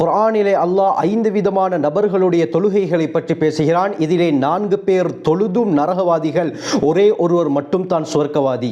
குரானிலே அல்லாஹ் ஐந்து விதமான நபர்களுடைய தொழுகைகளை பற்றி பேசுகிறான். இதிலே நான்கு பேர் தொழுதும் நரகவாதிகள் ஒரே ஒருவர் மட்டும் தான் சுவர்க்கவாதி.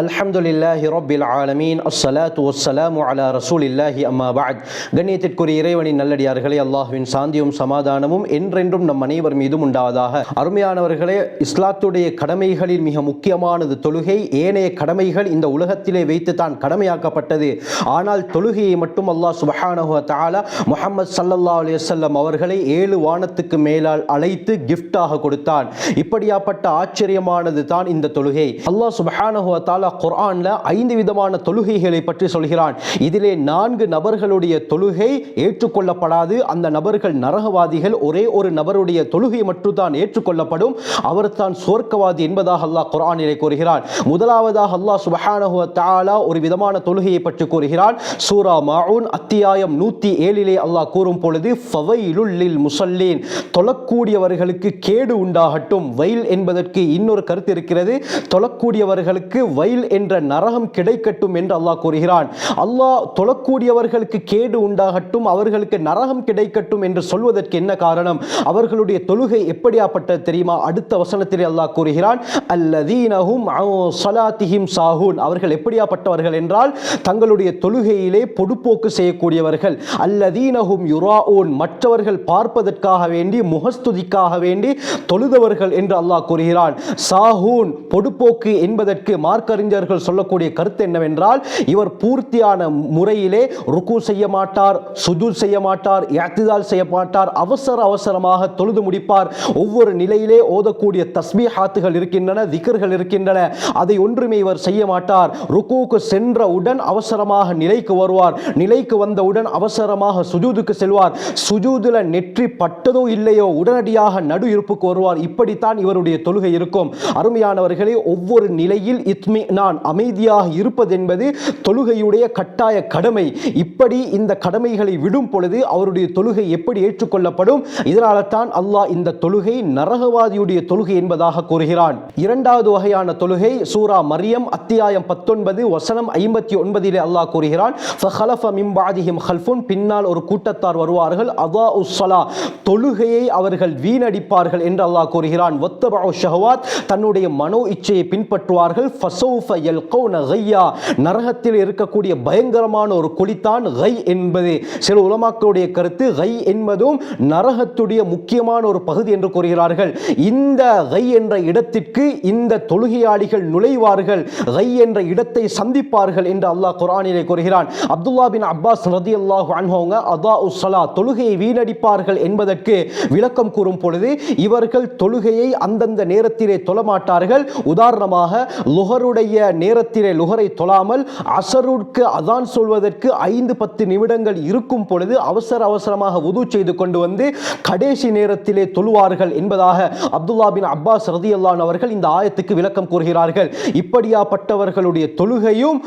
அல்ஹம்துலில்லாஹி ரப்பில் ஆலமீன். அஸ்ஸலாத்து வஸ்ஸலாமு அலா ரசூலில்லாஹி அம்மா பாத் கண்ணியத்திற்குரிய இறைவனின் நல்லடியார்களே அல்லாஹ்வின் சாந்தியும் சமாதானமும் என்றென்றும் நம் அனைவர் மீதும் உண்டாவதாக. அருமையானவர்களே இஸ்லாத்துடைய கடமைகளில் மிக முக்கியமானது தொழுகை. ஏனைய கடமைகள் இந்த உலகத்திலே வைத்து தான் கடமையாக்கப்பட்டது. ஆனால் தொழுகையை மட்டும் அல்லாஹ் சுபஹானஹு தாலா முஹம்மது சல்லல்லா அலைஹி வஸல்லம் அவர்களை ஏழு வானத்துக்கு மேலால் அழைத்து கிஃப்டாக கொடுத்தான். இப்படியாப்பட்ட ஆச்சரியமானது தான் இந்த தொழுகை. அல்லாஹ் சுபஹானஹு தாலா தாலா குர்ஆன்ல ஐந்து விதமான தொழுகைகளை பற்றி சொல்கிறான். இதிலே நான்கு நபர்களுடைய தொழுகை ஏற்றுக்கொள்ளப்படாது. அந்த நபர்கள் நரகவாதிகள். ஒரே ஒரு நபருடைய தொழுகை மட்டும்தான் ஏற்றுக்கொள்ளப்படும். அவர் தான் சுவர்க்கவாதி என்பதாக அல்லாஹ் குர்ஆனிலே கூறுகிறான். முதலாவதாக அல்லாஹ் சுபஹானஹு தாலா ஒரு விதமான தொழுகையை பற்றி கூறுகிறான். சூரா மாவுன் அத்தியாயம் நூற்றி ஏழிலே அல்லாஹ் கூறும் பொழுது ஃபவைலுல்லில் முசல்லீன். தொழக்கூடியவர்களுக்கு கேடு உண்டாகட்டும். வயல் என்பதற்கு இன்னொரு கருத்து இருக்கிறது. தொழக்கூடியவர்களுக்கு வயல் ஜெயில் என்ற நரகம் கிடைக்கட்டும் என்று அல்லாஹ் கூறுகிறான். அல்லாஹ் தொழக்கூடியவர்களுக்கு கேடு உண்டாகட்டும் அவர்களுக்கு நரகம் கிடைக்கட்டும் என்று சொல்வதற்கு என்ன காரணம்? அவர்களுடைய தொழுகை எப்படியாப்பட்டது தெரியுமா? அடுத்த வசனத்தில் அல்லாஹ் கூறுகிறான் அல்லதீனஹும் சலாத்திஹிம் சாஹூன். அவர்கள் எப்படியாப்பட்டவர்கள் என்றால் தங்களுடைய தொழுகையிலே பொடுப்போக்கு செய்யக்கூடியவர்கள். அல்லதீனஹும் யுராஊன். மற்றவர்கள் பார்ப்பதற்காக வேண்டி முகஸ்துதிக்காக வேண்டி தொழுதவர்கள் என்று அல்லாஹ் கூறுகிறான். சாஹூன். பொடுப்போக்கு என்பதற்கு மார்க்கறிஞர்கள் சொல்லக்கூடிய கருத்து என்னவென்றால் இவர் பூர்த்தியான முறையிலே ருக்கு செய்ய மாட்டார் சுஜூ செய்ய மாட்டார் யாத்திதால் செய்ய மாட்டார் அவசர அவசரமாக தொழுது முடிப்பார். ஒவ்வொரு நிலையிலே ஓதக்கூடிய தஸ்மீஹாத்துகள் இருக்கின்றன திகர்கள் இருக்கின்றன. அதை ஒன்றுமே இவர் செய்ய மாட்டார். ருக்குவுக்கு சென்றவுடன் அவசரமாக நிலைக்கு வருவார். நிலைக்கு வந்தவுடன் அவசரமாக சுஜூதுக்கு செல்வார். சுஜூதுல நெற்றி பட்டதோ இல்லையோ உடனடியாக நடு இருப்புக்கு வருவார். இப்படித்தான் இவருடைய தொழுகை இருக்கும். அருமையானவர்களே ஒவ்வொரு நிலையில் இத்மி நான் அமைதியாக இருப்பதென்பது தொழுகையுடைய கட்டாய கடமை. இப்படி இந்த கடமைகளை விடும் பொழுது அவருடைய தொழுகை எப்படி ஏற்றுக்கொள்ளப்படும்? இதனால தான் அல்லாஹ் இந்த தொழுகை நரகவாதியுடைய தொழுகை என்பதாக கூறுகிறான். இரண்டாவது வகையான தொழுகை சூரா மரியம் அத்தியாயம் பத்தொன்பது வசனம் ஐம்பத்தி ஒன்பதிலே அல்லாஹ் கூறுகிறான் பின்னால் ஒரு கூட்டத்தார் வருவார்கள் அதா உஸ்ஸலா தொழுகையை அவர்கள் வீணடிப்பார்கள் என்று அல்லாஹ் கூறுகிறான். தன்னுடைய மனோ இச்சையை பின்பற்றுவார்கள் ஃபசௌஃப யல்கௌன கையா. நரகத்தில் இருக்கக்கூடிய பயங்கரமான ஒரு குழித்தான் கை என்பது. சில உலமாக்களுடைய கருத்து கை என்பதும் நரகத்துடைய முக்கியமான ஒரு பகுதி என்று கூறுகிறார்கள். இந்த கை என்ற இடத்திற்கு இந்த தொழுகையாளிகள் நுழைவார்கள். கை என்ற இடத்தை சந்திப்பார்கள் என்று அல்லாஹ் குரானிலே கூறுகிறான். அப்துல்லா பின் அப்பாஸ் ரதி அல்லாஹ் அன்ஹோங்க அதா உஸ்ஸலா தொழுகையை வீணடிப்பார்கள் என்பதற்கு விளக்கம் கூறும் பொழுது இவர்கள் தொழுகையை அந்தந்த நேரத்திலே தொழமாட்டார்கள். உதாரணமாக லுகருடைய நேரத்திலே லுகரை தொழாமல் அசருக்கு அதான் சொல்வதற்கு ஐந்து பத்து நிமிடங்கள் இருக்கும் பொழுது அவசர அவசரமாக உது செய்து கொண்டு வந்து கடைசி நேரத்திலே தொழுவார்கள் என்பதாக அப்துல்லா பின் அப்பாஸ் ரதி அவர்கள் இந்த ஆயத்துக்கு விளக்கம் கூறுகிறார்கள். இப்படியாப்பட்டவர்களுடைய தொழுகையும்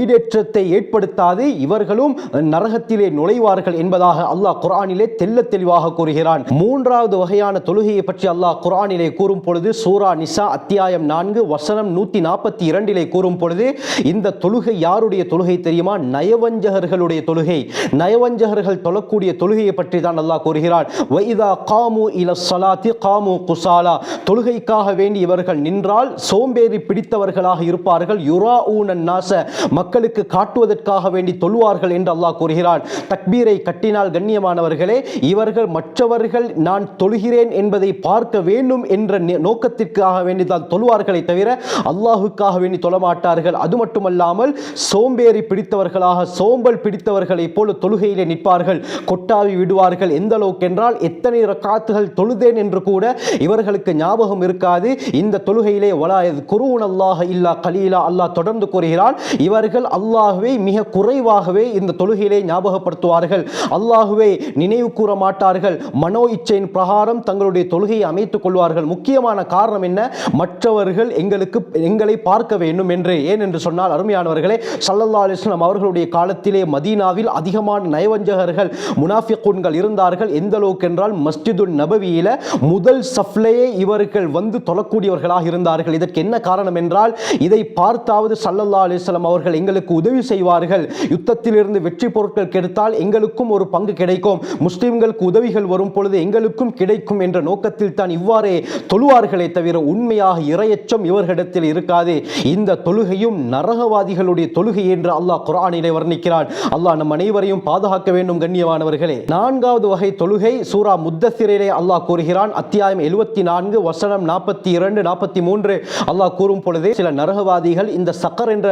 ஈடேற்றத்தை ஏற்படுத்தாது இவர்களும் நரகத்திலே நுழைவார்கள் என்பதாக அல்லாஹ் குரானிலே தெல்ல தெளிவாக கூறுகிறான். மூன்றாவது வகையான தொழுகையை பற்றி அல்லாஹ் குரானிலே கூறும் பொழுது சூரா நிசா அத்தியாயம் நான்கு வசனம் நூத்தி நாற்பத்தி இரண்டிலே கூறும் பொழுது இந்த தொழுகை யாருடைய தொழுகை தெரியுமா? நயவஞ்சகர்களுடைய தொழுகை. நயவஞ்சகர்கள் தொழக்கூடிய தொழுகையை பற்றி தான் அல்லாஹ் கூறுகிறான். வைதா காமு இல சலாத்தி காமு குசாலா. தொழுகைக்காக வேண்டி இவர்கள் நின்றால் சோம்பேறி பிடித்தவர்களாக இருப்பார்கள். யுரா ஊனன் நாச மக்களுக்கு காட்டுவதற்காக வேண்டி தொழுவார்கள் என்று அல்லாஹ் கூறுகிறான். தக்பீரை கட்டினால் கண்ணியமானவர்களே இவர்கள் மற்றவர்கள் நான் தொழுகிறேன் என்பதை பார்க்க வேண்டும் என்ற நோக்கத்திற்காக வேண்டி தான் தொழுவார்களை தவிர அல்லாஹுக்காக வேண்டி தொழமாட்டார்கள். அது மட்டுமல்லாமல் சோம்பேறி பிடித்தவர்களாக சோம்பல் பிடித்தவர்களைப் போல தொழுகையிலே நிற்பார்கள் கொட்டாவி விடுவார்கள். எந்த அளவுக்கு என்றால் எத்தனை ரக்காத்துகள் தொழுதேன் என்று கூட இவர்களுக்கு ஞாபகம் இருக்காது. இந்த தொழுகையிலே வலாயது குருவன் அல்லாஹ் இல்லா கலீலா அல்லாஹ் தொடர்ந்து கூறுகிறான். இவர்கள் அல்லாஹுவை மிக குறைவாகவே இந்த தொழுகையிலே ஞாபகப்படுத்துவார்கள். அல்லாஹுவை நினைவு கூற மாட்டார்கள். மனோ இச்சையின் பிரகாரம் தங்களுடைய தொழுகையை அமைத்துக் கொள்வார்கள். முக்கியமான காரணம் என்ன? மற்றவர்கள் எங்களுக்கு எங்களை பார்க்க பார்க்க வேண்டும் என்று ஏன் என்று சொன்னால் அருமையானவர்களே சல்லல்லா அலிஸ்லாம் அவர்களுடைய காலத்திலே மதீனாவில் அதிகமான நயவஞ்சகர்கள் முனாஃபிகுன்கள் இருந்தார்கள். எந்த அளவுக்கு என்றால் மஸ்ஜிதுல் நபவியில முதல் சஃப்லேயே இவர்கள் வந்து தொழக்கூடியவர்களாக இருந்தார்கள். இதற்கு என்ன காரணம் என்றால் இதை பார்த்தாவது சல்லல்லா அலிஸ்லாம் அவர்கள் எங்களுக்கு உதவி செய்வார்கள். யுத்தத்திலிருந்து வெற்றி பொருட்கள் கிடைத்தால் எங்களுக்கும் ஒரு பங்கு கிடைக்கும். முஸ்லிம்களுக்கு உதவிகள் வரும் பொழுது எங்களுக்கும் கிடைக்கும் என்ற நோக்கத்தில் தான் இவ்வாறே தொழுவார்களே தவிர உண்மையாக இரையச்சம் இவர்களிடத்தில் இருக்காது. இந்த தொழுகையும் நரகவாதிகளுடைய தொழுகை என்று அல்லாஹ் குரானிலே வர்ணிக்கிறான். அல்லாஹ் நம் அனைவரையும் பாதுகாக்க வேண்டும் கண்ணியமானவர்களே. நான்காவது வகை தொழுகை சூரா முத்தசிரிலே அல்லாஹ் கூறுகிறான். அத்தியாயம் எழுபத்தி நான்கு வசனம் நாற்பத்தி இரண்டு நாற்பத்தி மூன்று அல்லாஹ் கூறும் பொழுதே சில நரகவாதிகள் இந்த சக்கர் என்ற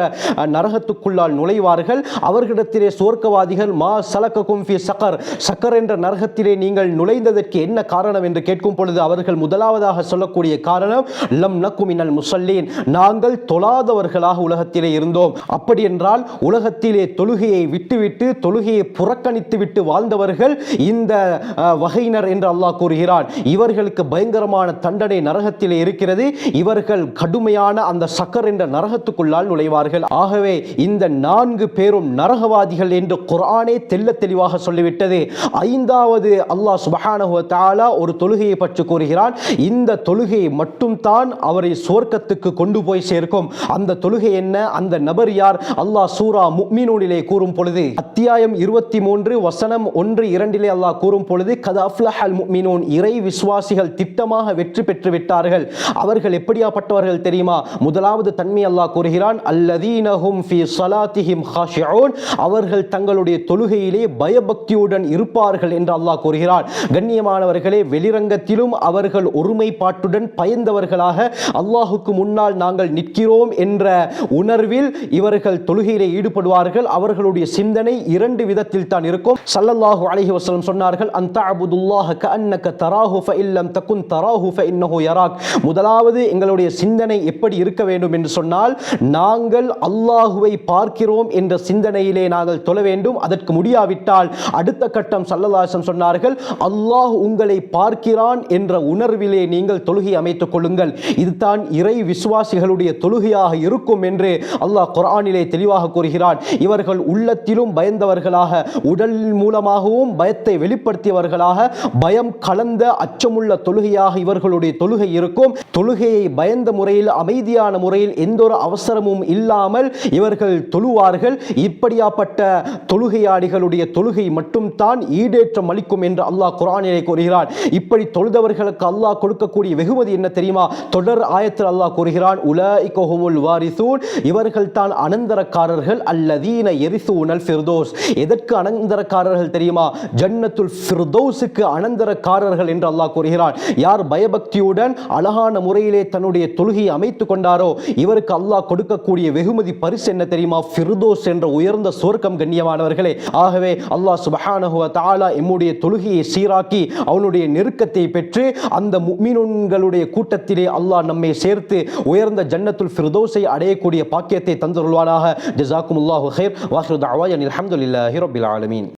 நரகத்துக்குள்ளால் நுழைவார்கள். அவர்களிடத்திலே சுவர்க்கவாதிகள் மா சலக்கக்கும் ஃபி சக்கர். சக்கர் என்ற நரகத்திலே நீங்கள் நுழைந்ததற்கு என்ன காரணம் என்று கேட்கும் பொழுது அவர்கள் முதலாவதாக சொல்லக்கூடிய காரணம் லம் நக்குமினல் முசல்லீன். நாங்கள் தொழாதவர்களாக உலகத்திலே இருந்தோம். அப்படி என்றால் உலகத்திலே தொழுகையை விட்டுவிட்டு தொழுகையை புறக்கணித்து விட்டு வாழ்ந்தவர்கள் இந்த வகையினர் என்று அல்லாஹ் கூறுகிறான். இவர்களுக்கு பயங்கரமான தண்டனை நரகத்திலே இருக்கிறது. இவர்கள் கடுமையான அந்த சக்கர் என்ற நரகத்துக்குள்ளால் நுழைவார்கள். ஆகவே இந்த நான்கு பேரும் நரகவாதிகள் என்று குரானே தெல்ல தெளிவாக சொல்லிவிட்டது. ஐந்தாவது அல்லாஹ் சுபஹானஹு ஒரு தொழுகையை பற்றி கூறுகிறான். இந்த தொழுகை மட்டும் தான் அவரை சுவர்க்கத்துக்கு கொண்டு போய் சேர்க்கும். அந்த தொழுகை என்ன? அந்த நபர் யார்? அல்லாஹ் சூரா முக்மினூனிலே கூறும் பொழுது அத்தியாயம் இருபத்தி மூன்று வசனம் ஒன்று இரண்டிலே அல்லாஹ் கூறும் பொழுது கத அஃப்லஹல் முக்மினூன். இறை விசுவாசிகள் திட்டமாக வெற்றி பெற்று விட்டார்கள். அவர்கள் எப்படியாப்பட்டவர்கள் தெரியுமா? முதலாவது தன்மை அல்லாஹ் கூறுகிறான் அல்லதீனஹும் ஃபி சலாத்திஹிம் ஹாஷிஊன் அவர்கள் தங்களுடைய தொழுகையிலே பயபக்தியுடன் இருப்பார்கள் என்று அல்லாஹ் கூறுகிறான். கண்ணியமானவர்களே வெளிரங்கத்திலும் அவர்கள் ஒருமைப்பாட்டுடன் பயந்தவர்களாக அல்லாஹுக்கு முன்னால் நாங்கள் நிற்கிறோம். என்ற உணர்வில் இவர்கள் தொழுகையிலே ஈடுபடுவார்கள். அவர்களுடைய சிந்தனை இரண்டு விதத்தில் தான் இருக்கும். சல்லல்லாஹு அலஹி வசலம் சொன்னார்கள் அந்த அபுதுல்லாஹ கஅன்னக தராஹு இல்லம் தக்குன் தராஹு ஃபஇன்னஹு யராக். முதலாவது எங்களுடைய சிந்தனை எப்படி இருக்க வேண்டும் என்று சொன்னால் நாங்கள் அல்லாஹுவை பார்க்கிறோம் என்ற சிந்தனையிலே நாங்கள் தொழ வேண்டும். அதற்கு முடியாவிட்டால் அடுத்த கட்டம் சல்லல்லாஹம் சொன்னார்கள் அல்லாஹ் உங்களை பார்க்கிறான் என்ற உணர்விலே நீங்கள் தொழுகை அமைத்துக் கொள்ளுங்கள். இதுதான் இறை விசுவாசிகளுடைய தொழு தொழுகையாக இருக்கும் என்று அல்லாஹ் குரானிலே தெளிவாக கூறுகிறான். இவர்கள் உள்ளத்திலும் பயந்தவர்களாக உடல் மூலமாகவும் பயத்தை வெளிப்படுத்தியவர்களாக பயம் கலந்த அச்சமுள்ள தொழுகையாக இவர்களுடைய தொழுகை இருக்கும். தொழுகையை பயந்த முறையில் அமைதியான முறையில் எந்த ஒரு அவசரமும் இல்லாமல் இவர்கள் தொழுவார்கள். இப்படியாப்பட்ட தொழுகையாடிகளுடைய தொழுகை மட்டும் தான் ஈடேற்றம் அளிக்கும் என்று அல்லாஹ் குரானிலே கூறுகிறான். இப்படி தொழுதவர்களுக்கு அல்லாஹ் கொடுக்கக்கூடிய வெகுமதி என்ன தெரியுமா? தொடர் ஆயத்தில் அல்லாஹ் கூறுகிறான் உலஇகஹுமுல் வாரிசூன். இவர்கள் தான் அனந்தரக்காரர்கள் அல்லதீன எரிசூனல் ஃபிர்தோஸ். எதற்கு அனந்தரக்காரர்கள் தெரியுமா? ஜன்னத்துல் ஃபிர்தோஸுக்கு அனந்தரக்காரர்கள் என்று அல்லாஹ் கூறுகிறான். யார் பயபக்தியுடன் அழகான முறையிலே தன்னுடைய தொழுகையை அமைத்துக் கொண்டாரோ இவருக்கு அல்லாஹ் கொடுக்கக்கூடிய வெகுமதி பரிசு என்ன தெரியுமா? ஃபிர்தோஸ் என்ற உயர்ந்த சொர்க்கம் கண்ணியமானவர்களே. ஆகவே அல்லாஹ் சுபஹானஹு தாலா எம்முடைய தொழுகையை சீராக்கி அவனுடைய நெருக்கத்தை பெற்று அந்த மீனுன்களுடைய கூட்டத்திலே அல்லாஹ் நம்மை சேர்த்து உயர்ந்த ஜன்னத்துல் ஃபிர்தோஸை அடையக்கூடிய பாக்கியத்தை தந்துருள்வானாக. ஜஸாக்குமுல்லாஹு ஹைர் வாஹிரு தஅவாயன் அல்ஹம்துலில்லாஹி ரப்பில் ஆலமீன்.